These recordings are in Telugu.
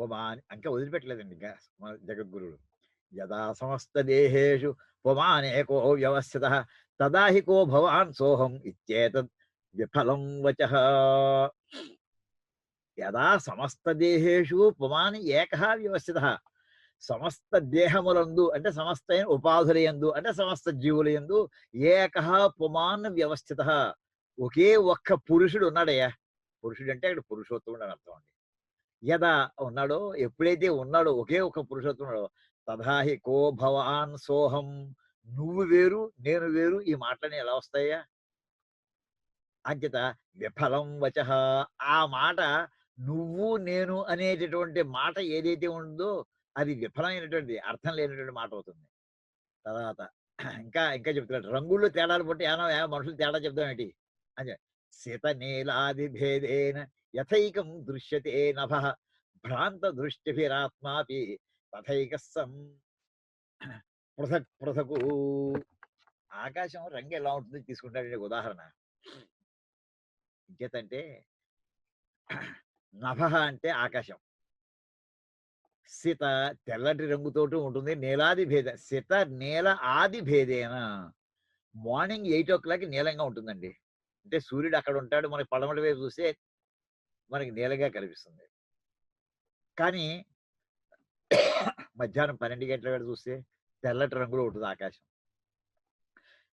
పుమాని ఇంకా వదిలిపెట్టలేదండి ఇంకా మన జగద్గురుడు. యదా సమస్త దేహేషు పుమానేకో వ్యవస్థిత తదా హి కో భవాన్ సోహం ఇచ్చేతద్ విఫలం వచ. యదా సమస్త దేహేషు పుమాన్ ఏక వ్యవస్థిత. సమస్త దేహములందు అంటే సమస్త ఉపాధులయందు అంటే సమస్త జీవులయందు ఏక పుమాన్ వ్యవస్థిత. ఒకే ఒక్క పురుషుడు ఉన్నాడయ్యా. పురుషుడు అంటే అక్కడ పురుషోత్తముడు అని అర్థం అండి. యదా ఉన్నాడో ఎప్పుడైతే ఉన్నాడో ఒకే ఒక పురుషోత్తముడో తథాహి కో భవాన్ సోహం నువ్వు వేరు నేను వేరు ఈ మాటలని ఎలా వస్తాయా? అంకిత విఫలం వచ. ఆ మాట నువ్వు నేను అనేటటువంటి మాట ఏదైతే ఉందో అది విఫలమైనటువంటి అర్థం లేనటువంటి మాట అవుతుంది. తర్వాత ఇంకా ఇంకా చెప్తున్నాడు రంగుల్లో తేడాలు పట్టి ఏమో మనుషులు తేడా చెప్తాం ఏంటి అని శిత నీలాది భేదేన యథైకం దృశ్యతే నభ భ్రాంత దృష్టిభిరాత్మాపి తథైక సం పృథక్ పృథకు ఆకాశం రంగు ఎలా ఉంటుంది తీసుకుంటాడండి ఉదాహరణ. ఇంకేతంటే నభ అంటే ఆకాశం. సిత తెల్లటి రంగుతోటి ఉంటుంది. నీలాది భేద సిత నీల ఆది భేదేన. మార్నింగ్ ఎయిట్ ఓ క్లాక్ నీలంగా ఉంటుందండి. అంటే సూర్యుడు అక్కడ ఉంటాడు. మనకి పడమటి వైపు చూస్తే మనకి నీలగా కనిపిస్తుంది. కానీ మధ్యాహ్నం పన్నెండు గంటల వేళ చూస్తే తెల్లటి రంగులో ఉంటుంది ఆకాశం.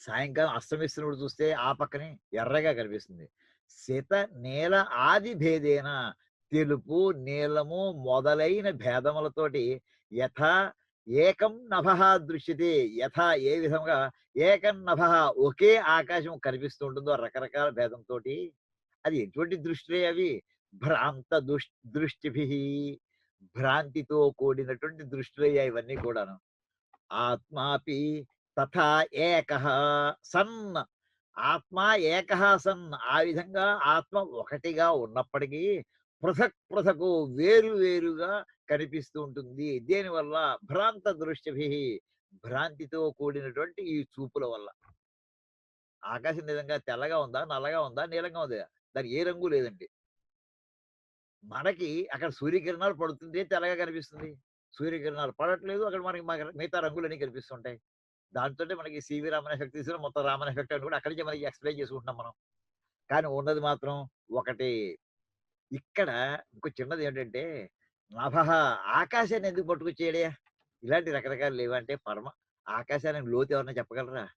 సాయంకాలం అస్తమిస్తున్నప్పుడు చూస్తే ఆ పక్కనే ఎర్రగా కనిపిస్తుంది. శీత నీల ఆది భేదేన తెలుపు నీలము మొదలైన భేదములతోటి యథ ఏకం నభ దృశ్యతే. యథ ఏ విధంగా ఏకం నభ ఒకే ఆకాశం కనిపిస్తూ ఉంటుందో రకరకాల భేదంతో అది ఎటువంటి దృష్టి అవి? భ్రాంత దుష్ దృష్టిభి భ్రాంతితో కూడినటువంటి దృష్టిలయ్యా ఇవన్నీ కూడాను. ఆత్మాపి తథా ఏక సన్. ఆత్మ ఏక సన్. ఆ విధంగా ఆత్మ ఒకటిగా ఉన్నప్పటికీ పృథక్ పృథకు వేరు వేరుగా కనిపిస్తూ ఉంటుంది. దేనివల్ల? భ్రాంత దృష్టిభి భ్రాంతితో కూడినటువంటి ఈ చూపుల వల్ల. ఆకాశం నిజంగా తెల్లగా ఉందా? నల్లగా ఉందా? నీలంగా ఉందా? దాని ఏ రంగు లేదండి. మనకి అక్కడ సూర్యకిరణాలు పడుతుంది తెల్లగా కనిపిస్తుంది. సూర్యకిరణాలు పడట్లేదు. అక్కడ మనకి మగ- మిగతా రంగులన్నీ కనిపిస్తుంటాయి. దాంతో మనకి సివి రామన్ ఎఫెక్ట్ తీసుకుని మొత్తం రామన్ ఎఫెక్ట్ అని కూడా అక్కడి నుంచి మనకి ఎక్స్ప్లెయిన్ చేసుకుంటున్నాం మనం. కానీ ఉన్నది మాత్రం ఒకటి. ఇక్కడ ఇంకో చిన్నది ఏంటంటే నభ ఆకాశాన్ని ఎందుకు పట్టుకొచ్చేయడే ఇలాంటి రకరకాలు లేవంటే పరమ ఆకాశానికి లోతు ఎవరన్నా చెప్పగలరా?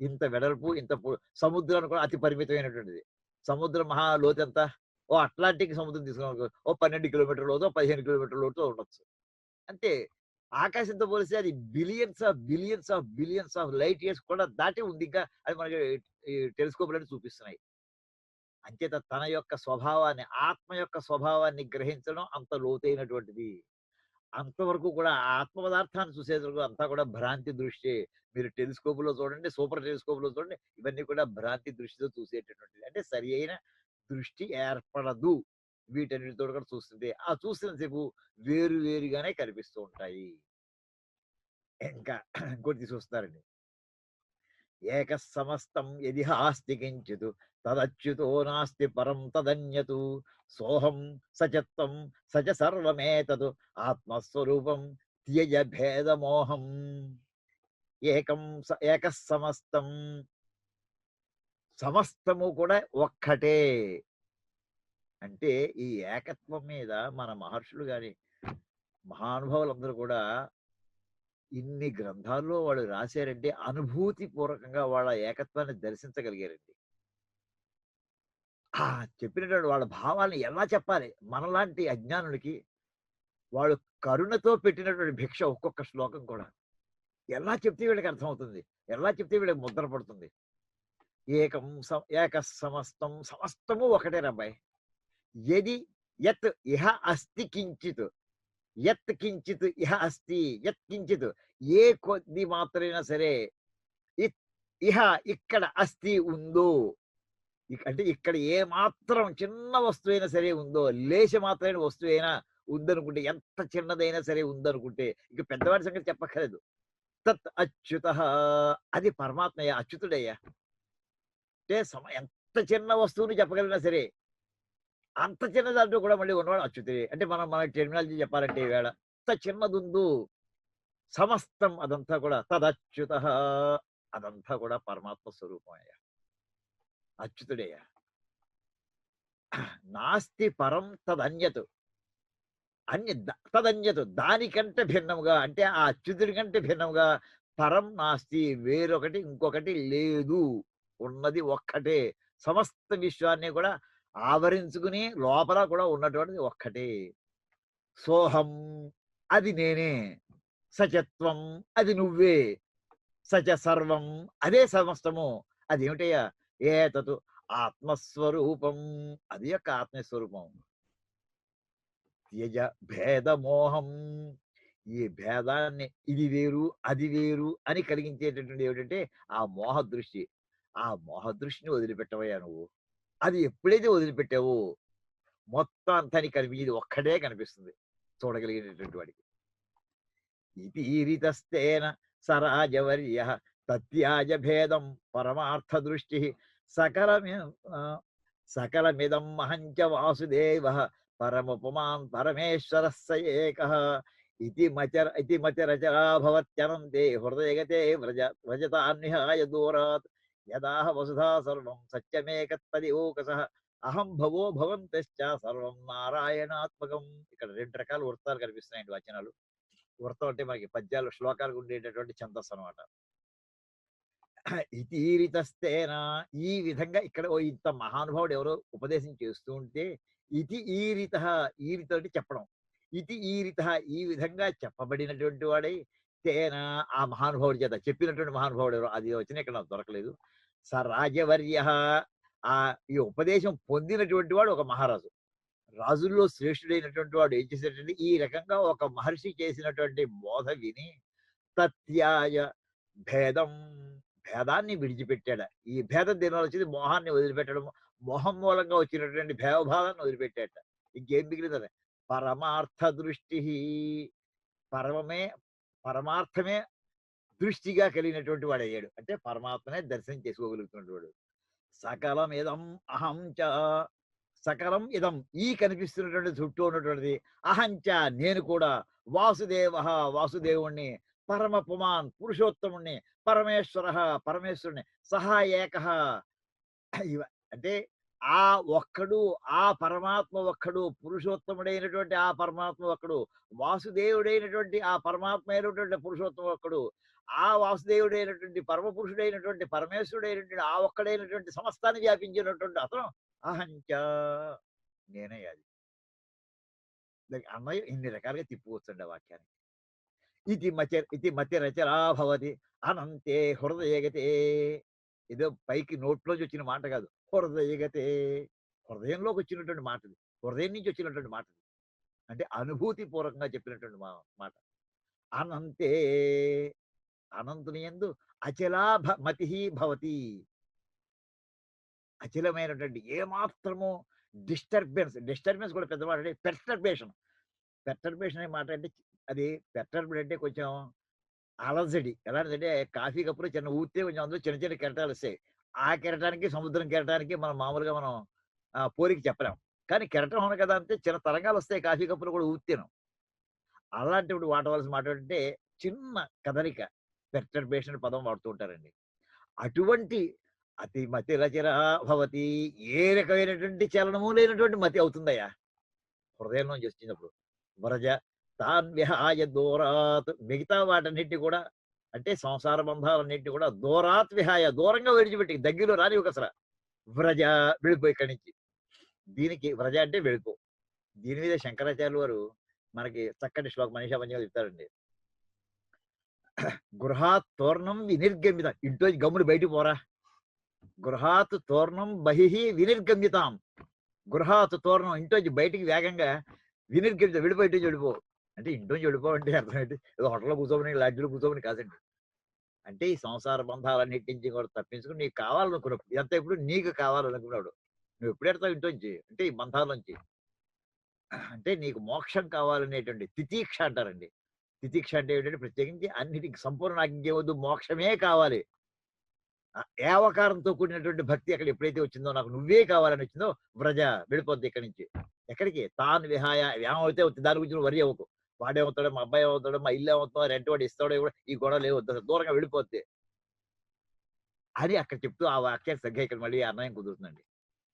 ఇంత వెడల్పు ఇంత సముద్రానికి సముద్రం కూడా అతి పరిమితమైనటువంటిది. సముద్రం మహా లోతు ఎంత? ఓ అట్లాంటిక్ సముద్రం తీసుకున్నాం ఓ పన్నెండు కిలోమీటర్ లోతు పదిహేను కిలోమీటర్ లోతు ఉండొచ్చు. అంటే ఆకాశంతో పోలిస్తే అది billions of billions of billions of light years కూడా దాటి ఉంది ఇంకా అది మనకి టెలిస్కోప్లను చూపిస్తున్నాయి. అంచేత తన యొక్క స్వభావాన్ని ఆత్మ యొక్క స్వభావాన్ని గ్రహించడం అంత లోతైనటువంటిది. అంతవరకు కూడా ఆ ఆత్మ పదార్థాన్ని చూసేందుకు అంతా కూడా భ్రాంతి దృష్టి. మీరు టెలిస్కోప్లో చూడండి సూపర్ టెలిస్కోప్లో చూడండి ఇవన్నీ కూడా భ్రాంతి దృష్టితో చూసేటటువంటిది అంటే సరి అయిన దృష్టి ఏర్పడదు. వీటన్నిటితో కూడా చూస్తుంటే. ఆ చూస్తున్నసేపు వేరు వేరుగానే కనిపిస్తూ ఉంటాయి. ఇంకా ఇంకోటి తీసుకొస్తారండి ఏక సమస్తం యది ఆస్తి కించిత్ తదచ్యుతో నాస్తి పరం తదన్యతు సోహం సచత్వం సచ సర్వమేతదు ఆత్మస్వరూపం త్యజ భేదమోహం. ఏకం స- ఏక సమస్తం సమస్తము కూడా ఒక్కటే. అంటే ఈ ఏకత్వం మీద మన మహర్షులు గాని మహానుభావులందరూ కూడా ఇన్ని గ్రంథాల్లో వాళ్ళు రాశారంటే అనుభూతి పూర్వకంగా వాళ్ళ ఏకత్వాన్ని దర్శించగలిగారండి. ఆ! చెప్పినటువంటి వాళ్ళ భావాలను ఎలా చెప్పాలి? మనలాంటి అజ్ఞానులకి వాళ్ళు కరుణతో పెట్టినటువంటి భిక్ష ఒక్కొక్క శ్లోకం కూడా. ఎలా చెప్తే వీళ్ళకి అర్థమవుతుంది? ఎలా చెప్తే వీళ్ళకి ముద్ర పడుతుంది? ఏకం ఏక సమస్తం సమస్తము ఒకటే రబ్బాయి యది యత్ ఇహ అస్తి కించిత్. యత్ కించిత్ ఇహ అస్తి యత్ కించిత్ ఏ కొద్ది మాత్రమైనా సరే ఇహ ఇక్కడ అస్తి ఉందో అంటే ఇక్కడ ఏ మాత్రం చిన్న వస్తువైనా సరే ఉందో లేశ మాత్రమైన వస్తువైనా ఉందనుకుంటే ఎంత చిన్నదైనా సరే ఉందనుకుంటే ఇక పెద్దవాడి సంగతి చెప్పక్కర్లేదు. తత్ అచ్యుత అది పరమాత్మయ్య అచ్యుతుడయ్యా. అంటే సమ ఎంత చిన్న వస్తువుని చెప్పగలిగినా సరే అంత చిన్న దాంట్లో కూడా మళ్ళీ ఉన్నవాడు అచ్యుతుడే అంటే మనం మన టెర్మినాలజీ చెప్పాలంటే ఈవేళ అంత చిన్నదుందు సమస్తం అదంతా కూడా తదచ్యుత అదంతా కూడా పరమాత్మ స్వరూపమయ్యా అచ్యుతుడయ్యా. నాస్తి పరం తదన్యతు. అన్య తదన్యతు దానికంటే భిన్నముగా అంటే ఆ అచ్యుతుడి కంటే భిన్నముగా పరం నాస్తి వేరొకటి ఇంకొకటి లేదు. ఉన్నది ఒక్కటే. సమస్త విశ్వాన్ని కూడా ఆవరించుకుని లోపల కూడా ఉన్నటువంటిది ఒక్కటే. సోహం అది నేనే. సచత్వం అది నువ్వే. సచ సర్వం అదే సమస్తము. అది ఏమిటయ్యా ఏతతు ఆత్మస్వరూపం అది యొక్క ఆత్మస్వరూపం. త్యజ భేదమోహం. ఈ భేదాన్ని ఇది వేరు అది వేరు అని కలిగించేటటువంటి ఏమిటంటే ఆ మోహ దృష్టి ఆ మోహ దృష్టిని వదిలిపెట్టవయ్యా నువ్వు. అది ఎప్పుడైతే వదిలిపెట్టావో మొత్తం తని కనిపించేది ఒక్కడే కనిపిస్తుంది చూడగలిగినటువంటి వాడికి. ఇది రీతస్తేన సరాజవర్య తత్యాజ భేదం పరమార్థ దృష్టి సకలమి సకలమిదం మహంచ వాసుదేవ పరముపమాన్ పరమేశ్వర ఏక ఇతి మచర ఇది మచరచరాభవత్యనంతే హృదయగతే వ్రజ వ్రజతాన్విహాయ దూరాత్ యదాహ వసుధా సర్వం సత్యమేకత్తదిఓకస అహం భవో భవంతశ్చ సర్వం నారాయణాత్మకం. ఇక్కడ రెండు రకాల వృత్తాలు కనిపిస్తున్నాయండి వచనాలు. వృత్తం అంటే మనకి పద్యాలు శ్లోకాలకు ఉండేటటువంటి ఛందస్సు అనమాట ఇతీరితస్తేనా ఈ విధంగా ఇక్కడ ఓ ఇంత మహానుభావుడు ఎవరో ఉపదేశం చేస్తూ ఉంటే ఇతి ఈరిత ఈరిత అంటే చెప్పడం. ఇతి ఈరిత ఈ విధంగా చెప్పబడినటువంటి వాడై తేన ఆ మహానుభావుడి చేత చెప్పినటువంటి మహానుభావుడు ఎవరో. అది వచ్చిన ఇక్కడ నాకు దొరకలేదు. స రాజవర్య ఆ ఈ ఉపదేశం పొందినటువంటి వాడు ఒక మహారాజు. రాజుల్లో శ్రేష్ఠుడైనటువంటి వాడు ఏం చేసేటంటే ఈ రకంగా ఒక మహర్షి చేసినటువంటి బోధ విని తత్యాయ భేదం భేదాన్ని విడిచిపెట్టాడు. ఈ భేదం దినాలు వచ్చింది మోహాన్ని వదిలిపెట్టడం మోహం మూలంగా వచ్చినటువంటి భేవభావాన్ని వదిలిపెట్టాట. ఇంకేం మిగిలింది పరమార్థ దృష్టి పరమమే పరమార్థమే దృష్టిగా కలిగినటువంటి వాడు అయ్యాడు అంటే పరమాత్మనే దర్శనం చేసుకోగలుగుతున్నటువంటి వాడు. సకలం ఇదం అహం చ సకలం ఇదం. ఈ కనిపిస్తున్నటువంటి చుట్టూ ఉన్నటువంటిది అహంచ నేను కూడా వాసుదేవ వాసుదేవుణ్ణి పరమ పుమాన్ పురుషోత్తముణ్ణి పరమేశ్వర పరమేశ్వరుణ్ణి సహా ఏక. అంటే ఆ ఒక్కడు ఆ పరమాత్మ ఒక్కడు పురుషోత్తముడైనటువంటి ఆ పరమాత్మ ఒక్కడు వాసుదేవుడైనటువంటి ఆ పరమాత్మ అయినటువంటి పురుషోత్తమ ఒక్కడు ఆ వాసుదేవుడైనటువంటి పరమ పరమేశ్వరుడు పరమేశ్వరుడైనటువంటి ఆ ఒక్కడైనటువంటి సమస్తాన్ని వ్యాపించినటువంటి అతను అహంచ నేనే అది. అన్నయ్య ఇన్ని రకాలుగా తిప్పుకొచ్చండి ఆ వాక్యాన్ని ఇది మచ ఇది మతి రచరా భవతి అనంతే హృదయగతే ఏదో పైకి నోట్లోంచి వచ్చిన మాట కాదు. హృదయగతే హృదయంలోకి వచ్చినటువంటి మాటది. హృదయం నుంచి వచ్చినటువంటి మాటది. అంటే అనుభూతి పూర్వకంగా చెప్పినటువంటి మా మాట. అనంతే అనంతుని ఎందు అచలా భ మతి భవతి. అచలమైనటువంటి ఏమాత్రము డిస్టర్బెన్స్ డిస్టర్బెన్స్ కూడా పెద్దవాడు అంటే పెర్టర్బేషన్. పెర్టర్బేషన్ అనే మాట అంటే అది పెర్టర్బెడ్ అంటే కొంచెం అలజడి. ఎలాంటిదంటే అంటే కాఫీ కప్పులో చిన్న ఊతే కొంచెం అందులో చిన్న చిన్న కెరటాలు వస్తాయి. ఆ కెరటానికి సముద్రం కెరటానికి మనం మామూలుగా మనం పోరికి చెప్పలేము కానీ కెరటం ఉన్న కదా అంటే చిన్న తరంగాలు వస్తాయి కాఫీ కప్పులు కూడా ఊతేను అలాంటిప్పుడు వాడవలసిన మాట అంటే చిన్న కదలిక. పెర్టర్బేషన్ పదం వాడుతూ ఉంటారండి. అటువంటి అతి మతి రచన భవతి ఏ రకమైనటువంటి చలనము లేనటువంటి మతి అవుతుందయ్యా. హృదయం నుంచి వచ్చినప్పుడు. వ్రజ తాన్ విహాయ దూరాత్ మిగతా వాటన్నిటి కూడా అంటే సంసార బంధాలన్నింటి కూడా దూరాత్ విహాయ దూరంగా విడిచిపెట్టి దగ్గరలో రాని ఒక వ్రజ వెళ్ళిపో ఇక్కడి నుంచి. దీనికి వ్రజ అంటే వెళ్ళిపో దీని మీద శంకరాచార్యులు వారు మనకి చక్కటి శ్లోక మనీషా పంచగా చెప్తారండి. గృహాత్ తోర్ణం వినిర్గమ్యత ఇంట్లో గమ్ముడు బయటికి పోరా. గృహాత్ తోర్ణం బహిహి వినిర్గమ్యతాం. గృహాత్ తోర్ణం ఇంట్లోంచి బయటికి వేగంగా వినిర్గమ్యత వెళ్ళిపోయి చెడిపో అంటే ఇంట్లోంచి వెళ్ళిపో అంటే అర్థం ఏంటి ఏదో హోటల్లో కూర్చోమని లాడ్జీలో కూర్చోమని కాదండి. అంటే ఈ సంసార బంధాలన్నిటి నుంచి కూడా తప్పించుకుని నీకు కావాలనుకున్నప్పుడు ఎంత ఎప్పుడు నీకు కావాలనుకున్నాడు. నువ్వు ఎప్పుడు ఎడతావు ఇంట్లోంచి అంటే ఈ బంధాల నుంచి. అంటే నీకు మోక్షం కావాలనేటువంటి తితీక్ష అంటారండి. తితీక్ష అంటే ఏంటంటే ప్రత్యేకించి అన్నిటికి సంపూర్ణ నాకు మోక్షమే కావాలి. ఏవకారంతో కూడినటువంటి భక్తి అక్కడ ఎప్పుడైతే వచ్చిందో నాకు నువ్వే కావాలని వచ్చిందో వ్రజ వెళ్ళిపోద్ది ఇక్కడి నుంచి. ఎక్కడికి? తాను విహాయ ఏమైతే వచ్చి దాని గురించి నువ్వు వరి అవ్వకు. వాడేమవుతాడు మా అబ్బాయి ఏమవుతాడు? మా ఇల్లు ఏమవుతుందో రెంట్ వాడు ఇస్తాడో కూడా ఈ గొడవ లేవద్దు దూరంగా వెళ్ళిపోద్ది. అని అక్కడ చెప్తూ ఆ వాక్యాన్ని సరిగ్గా ఇక్కడ మళ్ళీ అన్వయం కుదురుతుందండి.